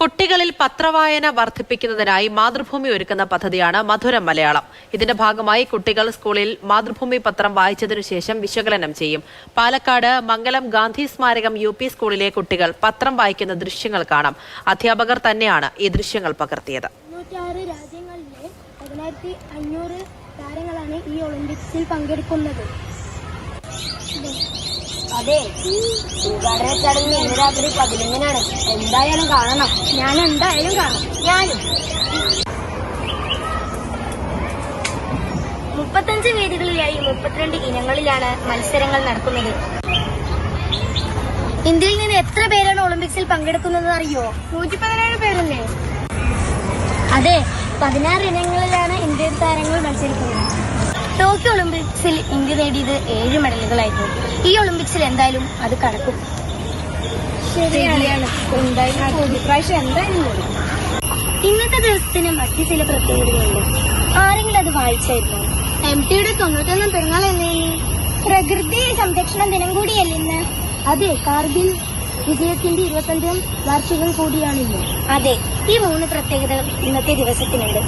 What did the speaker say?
കുട്ടികളിൽ പത്രവായന വർദ്ധിപ്പിക്കുന്നതിനായി മാതൃഭൂമി ഒരുക്കുന്ന പദ്ധതിയാണ് മധുരം മലയാളം. ഇതിന്റെ ഭാഗമായി കുട്ടികൾ സ്കൂളിൽ മാതൃഭൂമി പത്രം വായിച്ചതിനു ശേഷം വിശകലനം ചെയ്യും. പാലക്കാട് മംഗലം ഗാന്ധി സ്മാരകം യു സ്കൂളിലെ കുട്ടികൾ പത്രം വായിക്കുന്ന ദൃശ്യങ്ങൾ കാണാം. അധ്യാപകർ തന്നെയാണ് ഈ ദൃശ്യങ്ങൾ പകർത്തിയത്. താരങ്ങളാണ് ഈ ഒളിമ്പിക്സിൽ പങ്കെടുക്കുന്നത്. അതെ ഉദ്ഘാടന ചടങ്ങ് ഇന്ന് രാത്രി പതിനൊന്നിനാണ്. എന്തായാലും കാണണം. ഞാൻ എന്തായാലും കാണും. ഞാനും. മുപ്പത്തഞ്ച് വേദികളിലായി മുപ്പത്തിരണ്ട് ഇനങ്ങളിലാണ് മത്സരങ്ങൾ നടക്കുന്നത്. ഇന്ത്യയിൽ നിന്ന് എത്ര പേരാണ് ഒളിമ്പിക്സിൽ പങ്കെടുക്കുന്നത് അറിയോ? നൂറ്റി പതിനേഴ് പേരല്ലേ? അതെ പതിനാറ് ഇനങ്ങളിലാണ് ഇന്ത്യൻ താരങ്ങൾ മത്സരിക്കുന്നത്. ടോക്കിയോ ഒളിമ്പിക്സിൽ ഇന്ത്യ നേടിയത് ഏഴ് മെഡലുകളായിരുന്നു. ഈ ഒളിമ്പിക്സിൽ എന്തായാലും അത് കടക്കും. ഇന്നത്തെ ദിവസത്തിന് മറ്റു ചില പ്രത്യേകതകളുണ്ട്. ആരെങ്കിലും അത് വായിച്ചായിരുന്നു? എം ടിയുടെ തൊണ്ണൂറ്റൊന്നാം പിറന്നാളല്ലേ? പ്രകൃതി സംരക്ഷണ ദിനം കൂടിയല്ലേ ഇന്ന്? അതെ കാർഗിൽ വിജയത്തിന്റെ ഇരുപത്തഞ്ചാം വാർഷികം കൂടിയാണ് ഇന്ന്. അതെ ഈ മൂന്ന് പ്രത്യേകതകൾ ഇന്നത്തെ ദിവസത്തിനുണ്ട്.